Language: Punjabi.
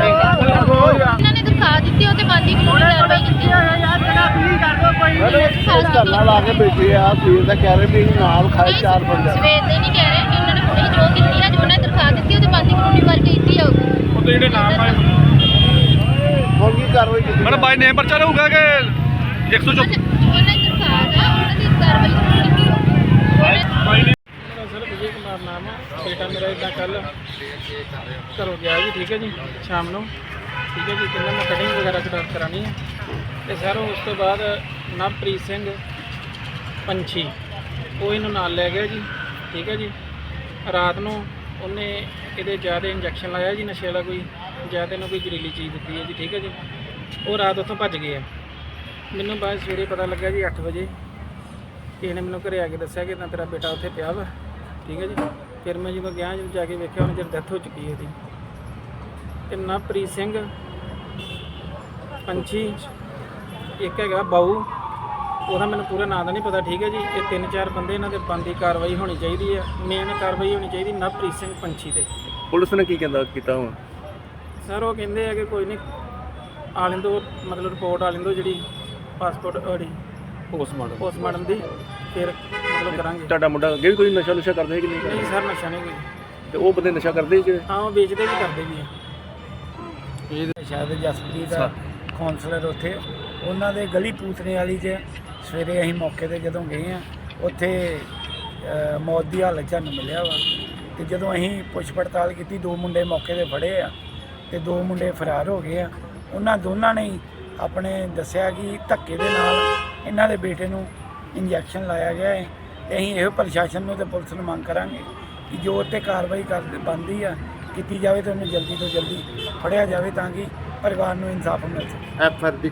ਇਹਨਾਂ ਨੇ ਦਿਖਾ ਦਿੱਤੀ ਉਹ ਤੇ ਬੰਦੀ ਕਾਨੂੰਨੀ ਕਾਰਵਾਈ ਕੀਤੀ ਧਰਨਾ ਲਾ ਕੇ ਬੈਠੇ ਆ ਸਵੇਰ ਦਾ ਕਹਿ ਰਹੇ ਵੀ ਅਸੀਂ ਨਾਲ ਖਾਏ ਚਾਰ ਬੰਦੇ ਸਵੇਰ ਦੇ ਨਹੀਂ ਕਹਿ ਰਹੇ ਕਿ ਉਹਨਾਂ ਨੇ ਹੁਣੇ ਜੋ ਕੀਤੀ ਆ ਜੋ ਉਹਨੇ ਦਿਖਾ ਦਿੱਤੀ ਉਹ ਤੇ ਬੰਦੀ ਕਾਨੂੰਨੀ ਕਾਰਵਾਈ ਕੀਤੀ ਜਾਊਗੀ ਉਹਦੇ ਜਿਹੜੇ ਨਾਮ ਆਏ ਹੁਣ ਕੀ ਕਾਰਵਾਈ ਕੀਤੀ ਮੈਡਮ ਬਾਈ ਨੇਮ ਪਰਚਾ ਰਹੂਗਾ ਕਿ 104 ਉਹਨੇ ਦਿਖਾ ਦਾ ਉਹਨਾਂ ਦੀ ਕਾਰਵਾਈ ਕੀਤੀ ਜਾਊਗੀ ਬਾਈ ਨੇ ਸਰ ਵਿਜੇ ਕੁਮਾਰ ਨਾਮ ਆ। ਬੇਟਾ ਮੇਰਾ ਇਦਾਂ ਕੱਲ ਘਰੋਂ ਗਿਆ ਜੀ, ਠੀਕ ਹੈ ਜੀ, ਸ਼ਾਮ ਨੂੰ। ਠੀਕ ਹੈ ਜੀ ਕਹਿੰਦਾ ਮੈਂ ਕਟਿੰਗ ਵਗੈਰਾ ਕਰਾ ਕਰਾਣੀ ਹੈ। ਤੇ ਸਰ, ਉਸ ਤੋਂ ਬਾਅਦ ਨਵਪ੍ਰੀਤ ਸਿੰਘ ਪੰਛੀ, ਉਹ ਇਹਨੂੰ ਨਾਲ ਲੈ ਗਿਆ ਜੀ, ਠੀਕ ਹੈ ਜੀ। ਰਾਤ ਨੂੰ ਉਹਨੇ ਇਹਦੇ ਜ਼ਿਆਦਾ ਇੰਜੈਕਸ਼ਨ ਲਾਇਆ ਜੀ, ਨਸ਼ੇ ਵਾਲਾ ਕੋਈ, ਜ਼ਿਆਦਾ ਇਹਨੂੰ ਕੋਈ ਜ਼ਹਿਰੀਲੀ ਚੀਜ਼ ਦਿੱਤੀ ਹੈ ਜੀ, ਠੀਕ ਹੈ ਜੀ। ਉਹ ਰਾਤ ਉੱਥੋਂ ਭੱਜ ਗਿਆ ਮੈਨੂੰ ਬਾਅਦ ਸਵੇਰੇ ਪਤਾ ਲੱਗਾ ਜੀ 8 ਵਜੇ, ਕਿਸੇ ਨੇ ਮੈਨੂੰ ਘਰੇ ਆ ਕੇ ਦੱਸਿਆ ਕਿ ਤਾਂ ਤੇਰਾ ਬੇਟਾ ਉੱਥੇ ਪਿਆ ਵਾ, ਠੀਕ ਹੈ ਜੀ। ਫਿਰ ਮੈਂ ਜਦੋਂ ਗਿਆ ਜਦੋਂ ਜਾ ਕੇ ਵੇਖਿਆ ਉਹਨਾਂ ਚਿਰ ਡੈਥ ਹੋ ਚੁੱਕੀ ਹੈ ਇਹਦੀ। ਤੇ ਨਵਪ੍ਰੀਤ ਸਿੰਘ ਪੰਛੀ ਇੱਕ ਹੈਗਾ ਬਾਊ ਉਹਦਾ ਮੈਨੂੰ ਪੂਰਾ ਨਾਂ ਦਾ ਨਹੀਂ ਪਤਾ ਠੀਕ ਹੈ ਜੀ। ਇਹ ਤਿੰਨ ਚਾਰ ਬੰਦੇ ਇਹਨਾਂ ਦੇ ਬੰਦੀ ਕਾਰਵਾਈ ਹੋਣੀ ਚਾਹੀਦੀ ਹੈ। ਮੇਨ ਕਾਰਵਾਈ ਹੋਣੀ ਚਾਹੀਦੀ ਨਵਪ੍ਰੀਤ ਸਿੰਘ ਪੰਛੀ ਤੇ। ਪੁਲਿਸ ਨੇ ਕੀ ਕਹਿੰਦਾ ਕੀਤਾ ਹੁਣ? ਸਰ ਉਹ ਕਹਿੰਦੇ ਆ ਕਿ ਕੋਈ ਨਹੀਂ ਆ ਲੈਂਦੋ ਮਤਲਬ ਰਿਪੋਰਟ ਆ ਲੈਂਦੋ ਜਿਹੜੀ ਪਾਸਪੋਰਟ ਉਹਦੀ ਪੋਸਟਮਾਰਟਮ ਪੋਸਟਮਾਰਟਮ ਦੀ ਫਿਰ ਮਤਲਬ ਕਰਾਂਗੇ। ਤੁਹਾਡਾ ਮੁੰਡਾ ਅੱਗੇ ਵੀ ਕੋਈ ਨਸ਼ਾ ਨੁਸ਼ਾ ਕਰਦਾ ਹੈ ਕਿ ਨਹੀਂ? ਨਹੀਂ ਸਰ ਨਸ਼ਾ ਨਹੀਂ ਕੋਈ ਤੇ ਉਹ ਬੰਦੇ ਨਸ਼ਾ ਕਰਦੇ ਕਿ? ਹਾਂ ਉਹ ਵੇਚਦੇ ਵੀ ਕਰਦੇ ਵੀ ਆ। ਸ਼ਾਇਦ ਜਸਪ੍ਰੀਤ ਦਾ ਕਾਉਂਸਲਰ ਉੱਥੇ ਉਹਨਾਂ ਦੇ ਗਲੀ ਪੂਤਨੇ ਵਾਲੀ 'ਚ ਸਵੇਰੇ ਅਸੀਂ ਮੌਕੇ ਤੇ ਜਦੋਂ ਗਏ ਆ ਉੱਥੇ ਮੌਤ ਦੀ ਹਾਲਤ 'ਚ ਸਾਨੂੰ ਮਿਲਿਆ ਵਾ। ਤੇ ਜਦੋਂ ਅਸੀਂ ਪੁੱਛ ਪੜਤਾਲ ਕੀਤੀ ਦੋ ਮੁੰਡੇ ਮੌਕੇ ਤੇ ਫੜੇ ਆ ਤੇ ਦੋ ਮੁੰਡੇ ਫਰਾਰ ਹੋ ਗਏ ਆ। ਉਹਨਾਂ ਦੋਨਾਂ ਨੇ ਆਪਣੇ ਦੱਸਿਆ ਕਿ ਧੱਕੇ ਦੇ ਨਾਲ ਇਹਨਾਂ ਦੇ ਬੇਟੇ ਨੂੰ ਇੰਜੈਕਸ਼ਨ ਲਾਇਆ ਗਿਆ ਹੈ ਤੇ ਅਸੀਂ ਇਹੋ ਪ੍ਰਸ਼ਾਸਨ ਨੂੰ ਤੇ ਪੁਲਿਸ ਨੂੰ ਮੰਗ ਕਰਾਂਗੇ ਕਿ ਜੋ ਤੇ ਕਾਰਵਾਈ ਕਰ ਬੰਦੀ ਆ, ਕੀਤੀ ਜਾਵੇ ਤੇ ਉਹਨੂੰ ਜਲਦੀ ਤੋਂ ਜਲਦੀ ਫੜਿਆ ਜਾਵੇ ਤਾਂ ਕਿ ਪਰਿਵਾਰ ਨੂੰ ਇਨਸਾਫ ਮਿਲ ਸਕੇ। ਐਫ ਆਰ ਦੀ